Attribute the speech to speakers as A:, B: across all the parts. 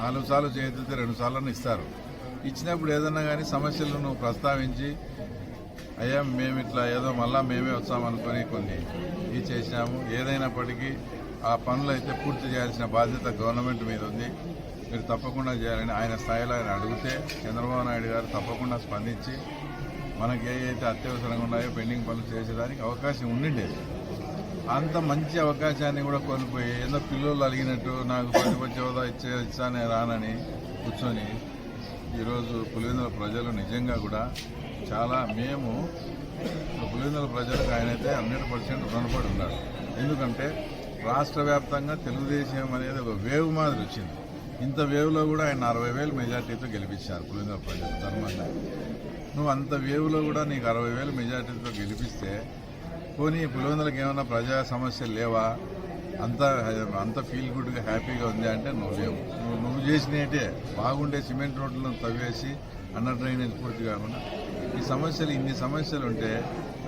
A: నాలుగు సార్లు చేతితే రెండు సార్లు ఇస్తారు. ఇచ్చినప్పుడు ఏదన్నా కానీ సమస్యలు నువ్వు ప్రస్తావించి అయ్యా మేము ఇట్లా ఏదో మళ్ళా మేమే వచ్చామనుకొని కొన్ని ఇది చేసినాము. ఏదైనప్పటికీ ఆ పనులు అయితే పూర్తి చేయాల్సిన బాధ్యత గవర్నమెంట్ మీద ఉంది. మీరు తప్పకుండా చేయాలని ఆయన స్థాయిలో ఆయన అడిగితే చంద్రబాబు నాయుడు గారు తప్పకుండా స్పందించి మనకి ఏ అయితే అత్యవసరంగా ఉన్నాయో పెండింగ్ పనులు చేసేదానికి అవకాశం ఉండిండేది అంత మంచి అవకాశాన్ని కూడా కోల్పోయి ఏదో పిల్లలు అడిగినట్టు నాకు ప్రతిపక్ష హోదా ఇచ్చే ఇచ్చానే రానని కూర్చొని ఈరోజు పులివెందుల ప్రజలు నిజంగా కూడా చాలా మేము పులివెందుల ప్రజలకు ఆయనైతే హండ్రెడ్ పర్సెంట్ రుణపడి ఉన్నారు ఎందుకంటే రాష్ట్ర వ్యాప్తంగా తెలుగుదేశం అనేది ఒక వేవ్ మాదిరి వచ్చింది. ఇంత వేవ్లో కూడా ఆయన అరవై వేలు మెజార్టీతో గెలిపించారు పులివెందుల ప్రజలు ధర్మంగా నువ్వు అంత వేవ్లో కూడా నీకు అరవై వేలు మెజార్టీతో గెలిపిస్తే పోనీ పులివెందులకు ఏమైనా ప్రజా సమస్యలు లేవా? అంత అంత ఫీల్ గుడ్గా హ్యాపీగా ఉంది అంటే నువ్వు లేవు. నువ్వు నువ్వు చేసినట్టే బాగుండే సిమెంట్ రోడ్లను తవ్వేసి అండర్ డ్రైనేజ్ పూర్తి కాకుండా. ఈ సమస్యలు ఇన్ని సమస్యలు ఉంటే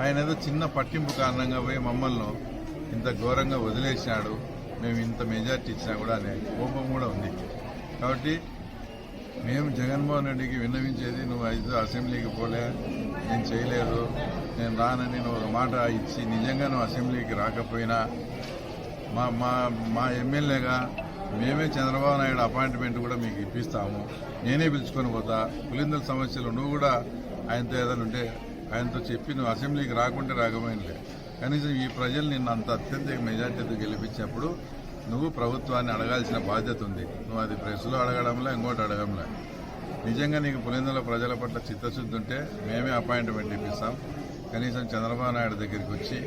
A: ఆయన ఏదో చిన్న పట్టింపు కారణంగా పోయి మమ్మల్ని ఇంత ఘోరంగా వదిలేసినాడు మేము ఇంత మెజార్టీ ఇచ్చినా కూడా అనే కోపం కూడా ఉంది. కాబట్టి మేము జగన్మోహన్ రెడ్డికి విన్నవించేది నువ్వు ఐదు అసెంబ్లీకి పోలే నేను చేయలేదు నేను రానని నువ్వు ఒక మాట ఇచ్చి నిజంగా నువ్వు అసెంబ్లీకి రాకపోయినా మా మా మా ఎమ్మెల్యేగా మేమే చంద్రబాబు నాయుడు అపాయింట్మెంట్ కూడా మీకు ఇప్పిస్తాము. నేనే పిలుచుకొని పోతా. పులిందల సమస్యలు నువ్వు కూడా ఆయనతో ఏదైనా ఉంటే ఆయనతో చెప్పి నువ్వు అసెంబ్లీకి రాకుంటే రాకపోయినలే. కనీసం ఈ ప్రజలు నిన్ను అంత అత్యంత మెజార్టీతో గెలిపించినప్పుడు నువ్వు ప్రభుత్వాన్ని అడగాల్సిన బాధ్యత ఉంది. నువ్వు అది ప్రెస్లో అడగడంలో ఇంకోటి అడగంలే. నిజంగా నీకు పులిందల ప్రజల పట్ల చిత్తశుద్ధి ఉంటే మేమే అపాయింట్మెంట్ ఇప్పిస్తాం. కనీసం చంద్రబాబు నాయుడు దగ్గరికి వచ్చి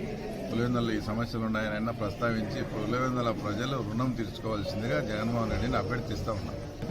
A: పులివెందుల ఈ సమస్యలు ఉన్నాయని ప్రస్తావించి పులివెందుల ప్రజలు రుణం తీర్చుకోవాల్సిందిగా జగన్మోహన్ రెడ్డిని అభ్యర్థిస్తా ఉన్నాం.